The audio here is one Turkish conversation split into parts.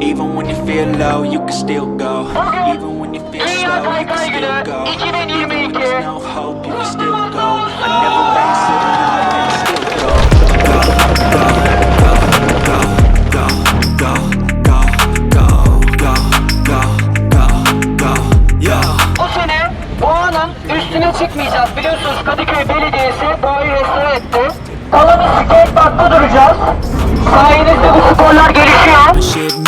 Even when you feel low, you can still go. Even when you feel slow, you can still go. 2022. Even when there's no hope, you can still go. I never race it, no, man, I still go. Bu sene Boğa'nın üstüne çıkmayacağız. Biliyorsunuz Kadıköy Belediyesi Boğa'yı restore etti. Kalanı skate parkta duracağız. Sayenizde bu sporlar gelişiyor.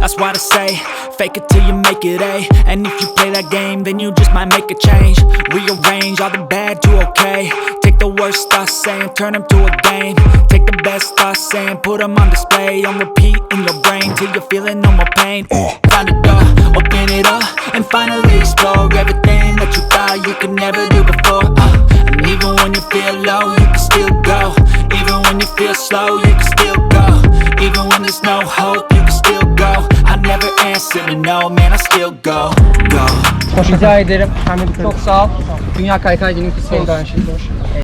that's why they say fake it till you make it a and if you play that game then you just might make a change. Rearrange all the bad to okay. Take the worst thoughts saying turn them to a game. Take the best thoughts saying put them on display. On repeat in your brain till you're feeling no more pain. Uh. Find a door open it up and finally explore everything man I still go go Rica ederim. Çok sağ ol. Dünya Kaykay Günü kutlu olsun.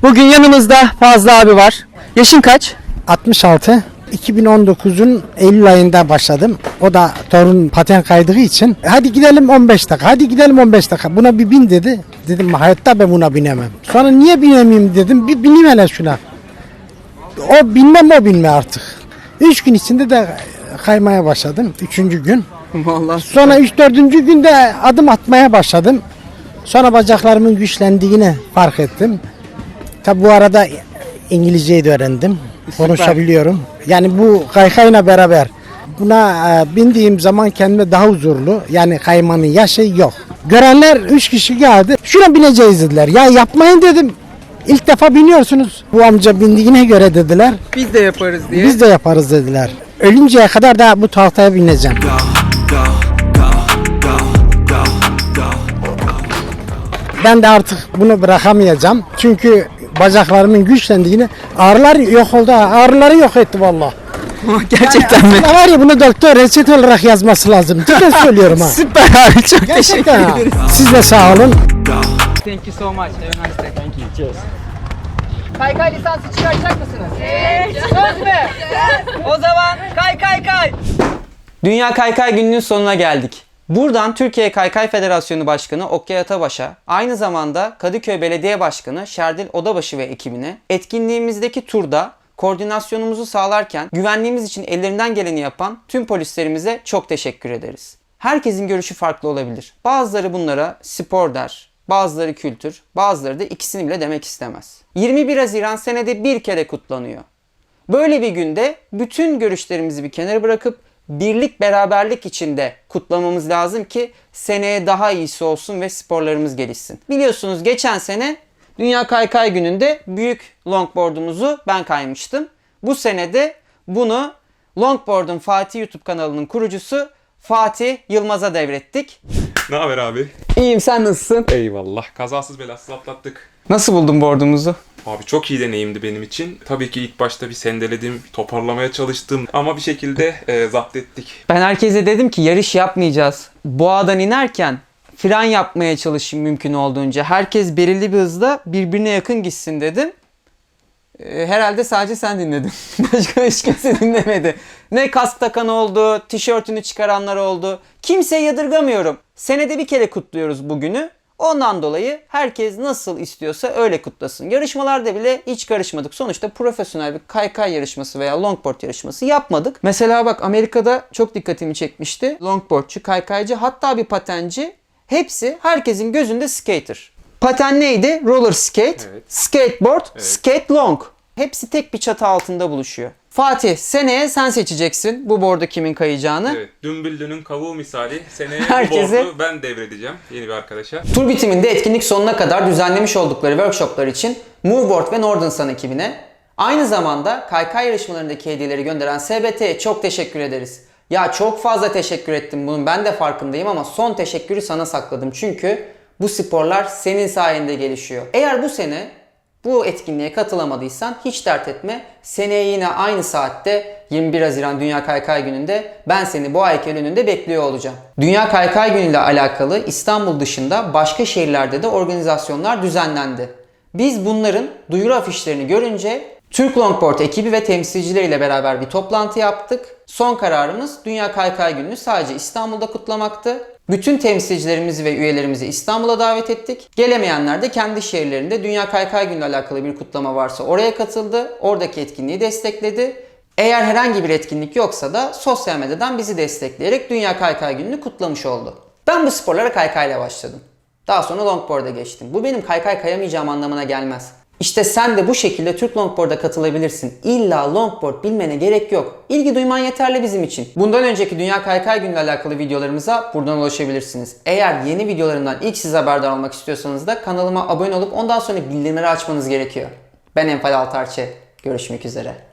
Bugün yanımızda Fazlı abi var. Yaşın kaç? 66. 2019'un Eylül ayında başladım. O da torun paten kaydığı için. Hadi gidelim 15 dakika. Hadi gidelim 15 dakika. Buna bir bin dedi. Dedim hayatta ben buna binemem. Sonra niye binemeyeyim dedim. Bir bineyim hele şuna. O binmem o binme artık. 3 gün içinde de kaymaya başladım. 3. gün. Vallahi. Sonra 3-4. günde adım atmaya başladım. Sonra bacaklarımın güçlendiğini fark ettim. Tabi bu arada İngilizceyi de öğrendim. Konuşabiliyorum. Yani bu kaykayla beraber buna e, bindiğim zaman kendime daha huzurlu. Yani kaymanın yaşı yok. Görenler 3 kişi geldi. Şuna bineceğiz dediler. Ya yapmayın dedim. İlk defa biniyorsunuz. Bu amca bindiğine göre dediler. Biz de yaparız diye. Biz de yaparız dediler. Ölünceye kadar da bu tahtaya bineceğim. go Ben de artık bunu bırakamayacağım. Çünkü bacaklarımın güçlendiğini ağrılar yok oldu. Ağrıları yok etti valla. Gerçekten mi? Aslında var ya bunu doktor reçete olarak yazması lazım. Cidden söylüyorum ha. Süper abi çok teşekkür Gerçekten ha. ederiz. Siz de sağ olun. Thank you so much. Have a nice day. Thank you. Cheers. Kaykay lisansı çıkartacak mısınız? Evet. Söz mü? o zaman kay kay kay. Dünya Kaykay Günü'nün sonuna geldik. Buradan Türkiye Kaykay Federasyonu Başkanı Okyay Atabaş'a, aynı zamanda Kadıköy Belediye Başkanı Şerdil Odabaşı ve ekibine etkinliğimizdeki turda koordinasyonumuzu sağlarken güvenliğimiz için ellerinden geleni yapan tüm polislerimize çok teşekkür ederiz. Herkesin görüşü farklı olabilir. Bazıları bunlara spor der, bazıları kültür, bazıları da ikisini bile demek istemez. 21 Haziran senede bir kere kutlanıyor. Böyle bir günde bütün görüşlerimizi bir kenara bırakıp birlik beraberlik içinde kutlamamız lazım ki seneye daha iyisi olsun ve sporlarımız gelişsin. Biliyorsunuz geçen sene Dünya Kaykay Günü'nde büyük longboard'umuzu ben kaymıştım. Bu senede bunu Longboard'un Fatih YouTube kanalının kurucusu Fatih Yılmaz'a devrettik. Ne haber abi? İyiyim sen nasılsın? Eyvallah. Kazasız belasız atlattık. Nasıl buldun board'umuzu? Abi çok iyi deneyimdi benim için. Tabii ki ilk başta bir sendeledim, toparlamaya çalıştım ama bir şekilde e, zapt ettik. Ben herkese dedim ki yarış yapmayacağız. Boğadan inerken fren yapmaya çalışın mümkün olduğunca. Herkes belirli bir hızda birbirine yakın gitsin dedim. Ee, herhalde sadece sen dinledin. Başka hiç kimse dinlemedi. Ne kask takan oldu, tişörtünü çıkaranlar oldu. Kimseyi yadırgamıyorum. Senede bir kere kutluyoruz bugünü. Ondan dolayı herkes nasıl istiyorsa öyle kutlasın. Yarışmalarda bile hiç karışmadık. Sonuçta profesyonel bir kaykay yarışması veya longboard yarışması yapmadık. Mesela bak Amerika'da çok dikkatimi çekmişti. Longboardçu, kaykaycı hatta bir patenci hepsi herkesin gözünde skater. Paten neydi? Roller skate, Evet. skateboard, skate long. Hepsi tek bir çatı altında buluşuyor. Fatih seneye sen seçeceksin bu board'u kimin kayacağını. Evet, Dümbüllü'nün kavuğu misali seneye Herkese- bu board'u ben devredeceğim yeni bir arkadaşa. Tur bitiminde etkinlik sonuna kadar düzenlemiş oldukları workshoplar için Moveboard ve Northern Sun ekibine aynı zamanda kaykay yarışmalarındaki hediyeleri gönderen SBT'ye çok teşekkür ederiz. Ya çok fazla teşekkür ettim bunun ben de farkındayım ama son teşekkürü sana sakladım çünkü bu sporlar senin sayende gelişiyor. Eğer bu sene bu etkinliğe katılamadıysan hiç dert etme. Seneye yine aynı saatte 21 Haziran Dünya Kaykay Günü'nde ben seni bu heykel önünde bekliyor olacağım. Dünya Kaykay Günü ile alakalı İstanbul dışında başka şehirlerde de organizasyonlar düzenlendi. Biz bunların duyuru afişlerini görünce Türk Longboard ekibi ve temsilcileriyle beraber bir toplantı yaptık. Son kararımız Dünya Kaykay Günü'nü sadece İstanbul'da kutlamaktı. Bütün temsilcilerimizi ve üyelerimizi İstanbul'a davet ettik. Gelemeyenler de kendi şehirlerinde Dünya Kaykay Günü alakalı bir kutlama varsa oraya katıldı. Oradaki etkinliği destekledi. Eğer herhangi bir etkinlik yoksa da sosyal medyadan bizi destekleyerek Dünya Kaykay Günü'nü kutlamış oldu. Ben bu sporlara kaykayla başladım. Daha sonra longboard'a geçtim. Bu benim kaykay kayamayacağım anlamına gelmez. İşte sen de bu şekilde Türk Longboard'a katılabilirsin. İlla longboard bilmene gerek yok. İlgi duyman yeterli bizim için. Bundan önceki Dünya Kaykay Günü ile alakalı videolarımıza buradan ulaşabilirsiniz. Eğer yeni videolarımdan ilk siz haberdar olmak istiyorsanız da kanalıma abone olup ondan sonra bildirimleri açmanız gerekiyor. Ben Enfal Altarçı. Görüşmek üzere.